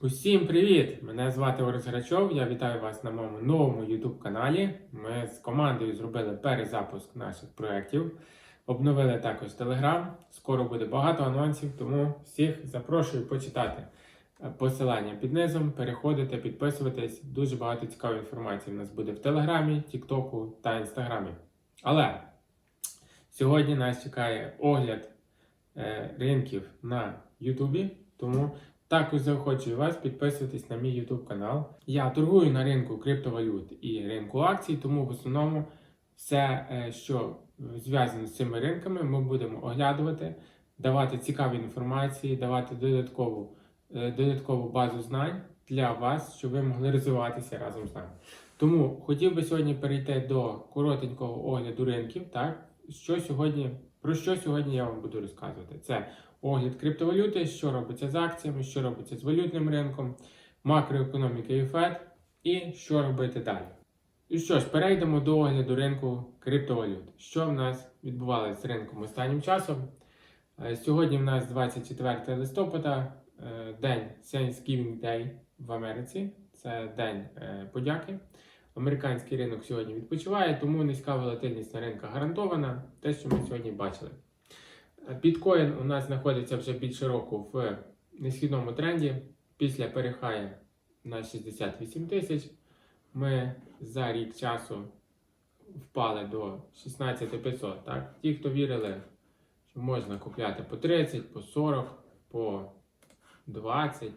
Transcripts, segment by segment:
Усім привіт! Мене звати Орес Грачов. Я вітаю вас на моєму новому YouTube каналі. Ми з командою зробили перезапуск наших проєктів. Обновили також Telegram. Скоро буде багато анонсів, тому всіх запрошую почитати посилання під низом. Переходите, підписуйтесь. Дуже багато цікавої інформації у нас буде в Телеграмі, Тіктоку та Інстаграмі. Але сьогодні нас чекає огляд е, ринків на Ютубі. Тому також заохочую вас підписуватись на мій YouTube канал. Я торгую на ринку криптовалют і ринку акцій, тому в основному все, е, що зв'язано з цими ринками, ми будемо оглядувати, давати цікаві інформації, давати додаткову, е, додаткову базу знань для вас, щоб ви могли розвиватися разом з нами. Тому хотів би сьогодні перейти до коротенького огляду ринків. Так, що сьогодні, про що сьогодні я вам буду розказувати? Це огляд криптовалюти, що робиться з акціями, що робиться з валютним ринком, макроекономіка і ФЕД, і що робити далі. І що ж, перейдемо до огляду ринку криптовалют. Що в нас відбувалося з ринком останнім часом? Е, Сьогодні в нас 24 листопада, е, день Thanksgiving Day в Америці. Це день е, подяки. Американський ринок сьогодні відпочиває, тому низька волатильність на ринках гарантована. Те, що ми сьогодні бачили. Біткоін у нас знаходиться вже більше року в несхідному тренді. Після перехаю на 68 тисяч. Ми за рік часу впали до 16500. Так? Ті, хто вірили, що можна купляти по 30, по 40, по 20.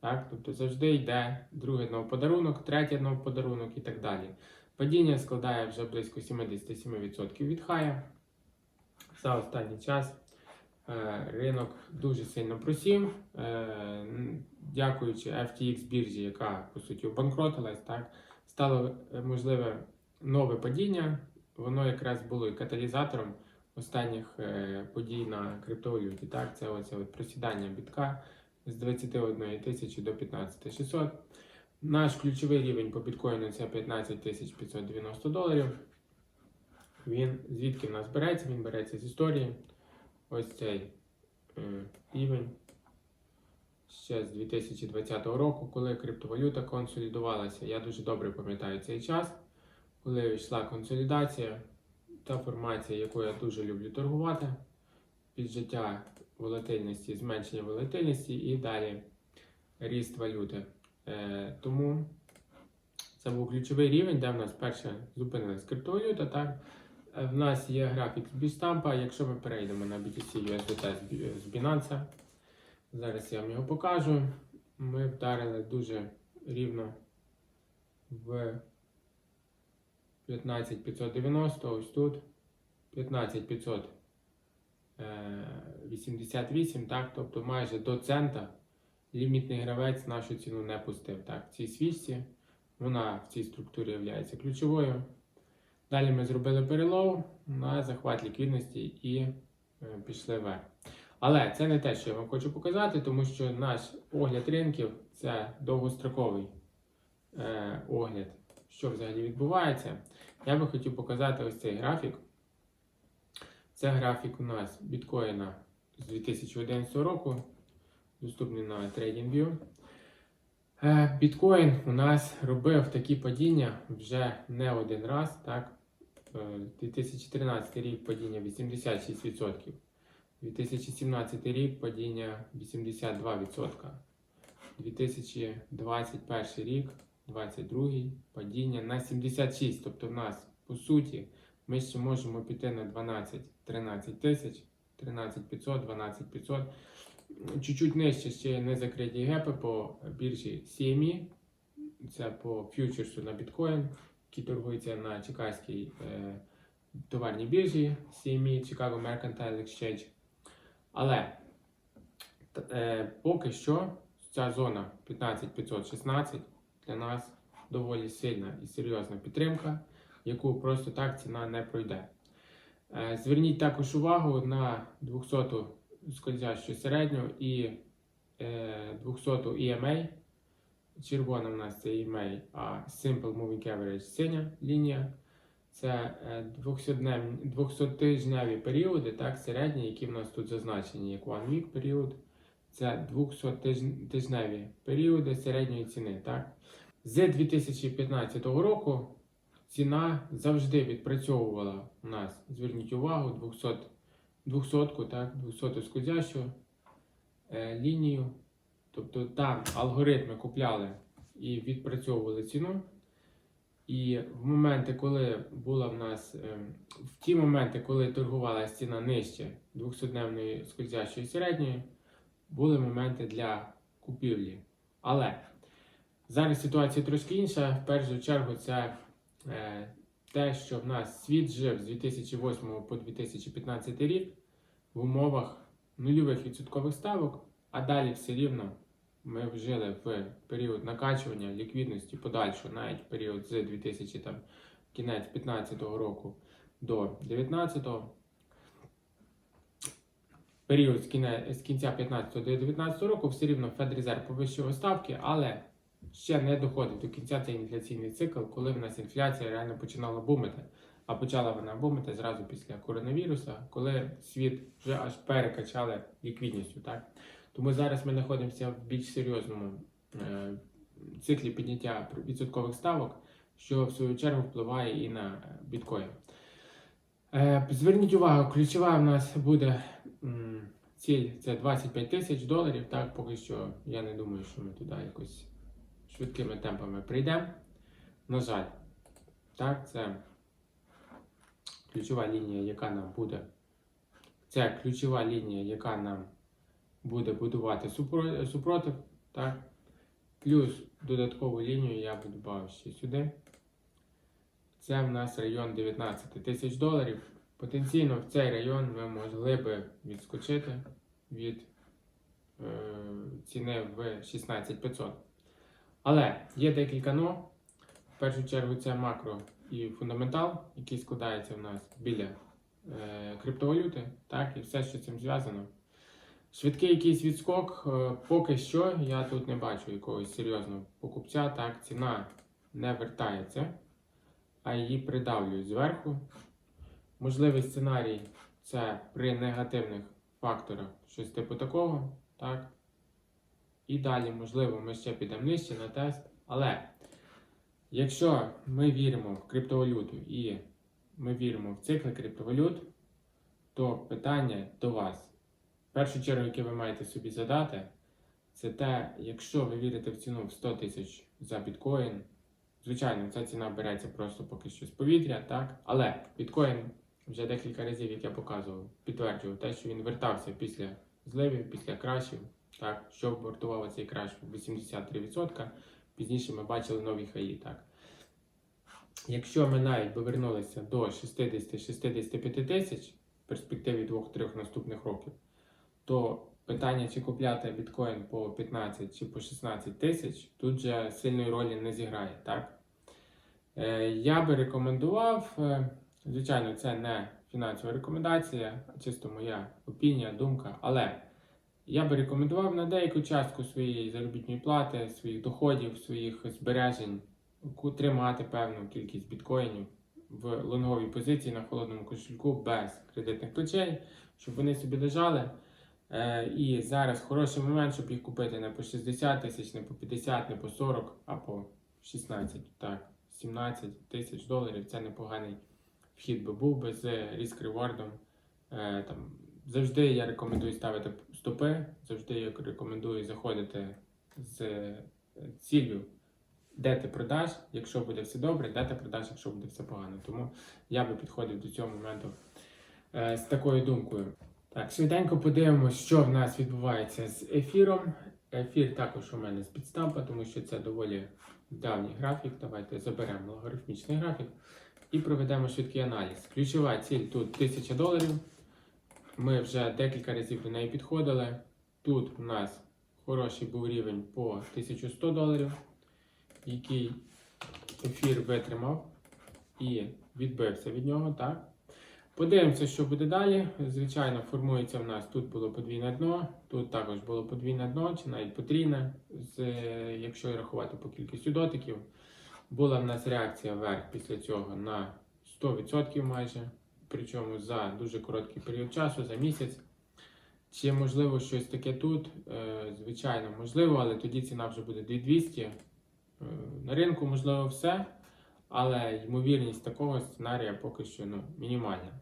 Так? Тобто завжди йде другий подарунок, третій подарунок і так далі. Падіння складає вже близько 77% від хая. За останній час е, ринок дуже сильно просів, е, дякуючи FTX біржі, яка по суті обанкротилась, так, стало е, можливе нове падіння. Воно якраз було і каталізатором останніх подій на криптовалюті. Так, це оце от просідання бітка з 21 тисячі до 15 600. Наш ключовий рівень по біткоїну це 15 590 доларів. Він звідки в нас береться? Він береться з історії. Ось цей е, рівень ще з 2020 року, коли криптовалюта консолідувалася. Я дуже добре пам'ятаю цей час, коли йшла консолідація, та формація, яку я дуже люблю торгувати, піджиття волатильності, зменшення волатильності і далі ріст валюти. Е, тому це був ключовий рівень, де в нас перше зупинилась криптовалюта. Так? Е, В нас є графік з Бістампа. Якщо ми перейдемо на BTC USDT з Binance, зараз я вам його покажу. Ми вдарили дуже рівно в 15590, ось тут 15588, так, тобто майже до цента лімітний гравець нашу ціну не пустив. Так, в цій свічці вона в цій структурі є ключовою. Далі ми зробили перелов на захват ліквідності і е, пішли вверх. Але це не те, що я вам хочу показати, тому що наш огляд ринків це довгостроковий е, огляд, що взагалі відбувається. Я би хотів показати ось цей графік. Це графік у нас біткоїна з 2011 року, доступний на TradingView. Е, Біткоін у нас робив такі падіння вже не один раз. Так? Е, 2013 рік падіння 86%, 2017 рік падіння 82%, 2021 рік, 22 падіння на 76%. Тобто в нас по суті ми ще можемо піти на 12-13 тисяч, 13 500, 12 500. Чуть-чуть нижче ще не закриті гепи по біржі CME, це по фьючерсу на біткоін, який торгується на Чикаській е, товарній біржі CME, Chicago Mercantile Exchange. Але е, поки що ця зона 15516 для нас доволі сильна і серйозна підтримка, яку просто так ціна не пройде. Е, Зверніть також увагу на 200 скользящу середню і е, 200 EMA. Червона в нас це EMA, а Simple Moving Average синя лінія. Це е, 200-дневні 200-тижневі періоди, так, середні, які в нас тут зазначені, як One Week період. Це 200-тижневі періоди середньої ціни. Так? З 2015 року ціна завжди відпрацьовувала у нас, зверніть увагу, 200, 200 так, 200 скользящу е, лінію. Тобто там алгоритми купляли і відпрацьовували ціну. І в моменти, коли була в нас е, в ті моменти, коли торгувалася ціна нижче 200-дневної скользящої середньої, були моменти для купівлі. Але зараз ситуація трошки інша. В першу чергу, це е, те, що в нас світ жив з 2008 по 2015 рік в умовах нульових відсоткових ставок, а далі все рівно ми вжили в період накачування ліквідності подальшого, навіть період з 2000 там, кінець 15 року до 19 період з, кінця 15 до 19 року все рівно Федрезерв повищував ставки, але ще не доходив до кінця цей інфляційний цикл, коли в нас інфляція реально починала бумити. А почала вона бумити зразу після коронавіруса, коли світ вже аж перекачали ліквідністю. Так? Тому зараз ми знаходимося в більш серйозному е, циклі підняття відсоткових ставок, що в свою чергу впливає і на біткоін. Е, зверніть увагу, ключова в нас буде ціль це 25 тисяч доларів. Так, поки що я не думаю, що ми туди якось швидкими темпами прийдемо. На жаль, так, це ключова лінія, яка нам буде. Це ключова лінія, яка нам буде будувати супротив. Так? Плюс додаткову лінію я буду ще сюди. Це в нас район 19 тисяч доларів. Потенційно в цей район ми могли би відскочити від е, ціни в 16500. Але є декілька но. В першу чергу це макро і фундаментал, який складається в нас біля е, криптовалюти, так, і все, що цим зв'язано. Швидкий якийсь відскок, е, поки що я тут не бачу якогось серйозного покупця. Так, ціна не вертається, а її придавлюють зверху. Можливий сценарій це при негативних факторах щось типу такого. Так. І далі, можливо, ми ще підемо нижче на тест. Але якщо ми віримо в криптовалюту і ми віримо в цикли криптовалют, то питання до вас. Першу чергу, яке ви маєте собі задати, це те, якщо ви вірите в ціну в 100 тисяч за біткоін, звичайно, ця ціна береться просто поки що з повітря, так? Але біткоін вже декілька разів, як я показував, підтверджував те, що він вертався після зливів, після крашів, так, що вартувало цей краш в 83%. Пізніше ми бачили нові хаї, так. Якщо ми навіть повернулися до 60-65 тисяч в перспективі 2-3 наступних років, то питання, чи купляти біткоін по 15 чи по 16 тисяч, тут вже сильної ролі не зіграє. Так? Е, я би рекомендував, е, звичайно, це не фінансова рекомендація, чисто моя опінія, думка, але я би рекомендував на деяку частку своєї заробітної плати, своїх доходів, своїх збережень тримати певну кількість біткоїнів в лонговій позиції на холодному кошельку без кредитних плечей, щоб вони собі лежали. Е, і зараз хороший момент, щоб їх купити не по 60 тисяч, не по 50, не по 40, а по 16, так, 17 тисяч доларів. Це непоганий вхід би був би з ріск ревордом. Е, завжди я рекомендую ставити стопи, завжди я рекомендую заходити з е, ціллю, де ти продаш, якщо буде все добре, де ти продаш, якщо буде все погано. Тому я би підходив до цього моменту з такою думкою. Так, швиденько подивимося, що в нас відбувається з ефіром. Ефір також у мене з підстампа, тому що це доволі давній графік. Давайте заберемо логарифмічний графік і проведемо швидкий аналіз. Ключова ціль тут 1000 доларів. Ми вже декілька разів до неї підходили. Тут у нас хороший був рівень по 1100 доларів, який ефір витримав і відбився від нього. так. Подивимося, що буде далі. Звичайно, формується в нас тут було подвійне дно, тут також було подвійне дно, чи навіть потрійне, з, якщо рахувати по кількістю дотиків. Була в нас реакція вверх після цього на 100% майже, причому за дуже короткий період часу, за місяць. Чи можливо щось таке тут? Е, Звичайно, можливо, але тоді ціна вже буде 2200. Е, На ринку можливо все, але ймовірність такого сценарія поки що ну, мінімальна.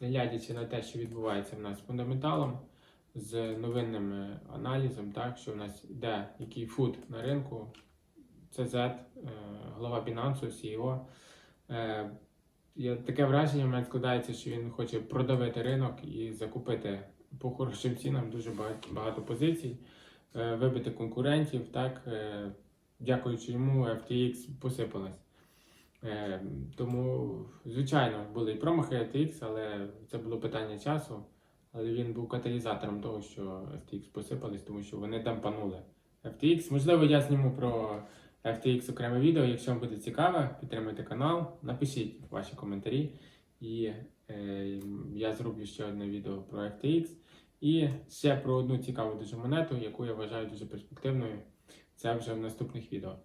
Глядячи на те, що відбувається в нас з фундаменталом, з новинним аналізом, так, що в нас йде який фуд на ринку, CZ, е, голова Binance, CEO. Е, я, таке враження в мене складається, що він хоче продавити ринок і закупити по хорошим цінам дуже багато, багато позицій, е, вибити конкурентів. Так, дякуючи йому, FTX посипалась. Е, тому, звичайно, були і промахи FTX, але це було питання часу. Але він був каталізатором того, що FTX посипались, тому що вони дампанули FTX. Можливо, я зніму про FTX окреме відео. Якщо вам буде цікаво, підтримуйте канал, напишіть ваші коментарі. І е, я зроблю ще одне відео про FTX. І ще про одну цікаву дуже монету, яку я вважаю дуже перспективною. Це вже в наступних відео.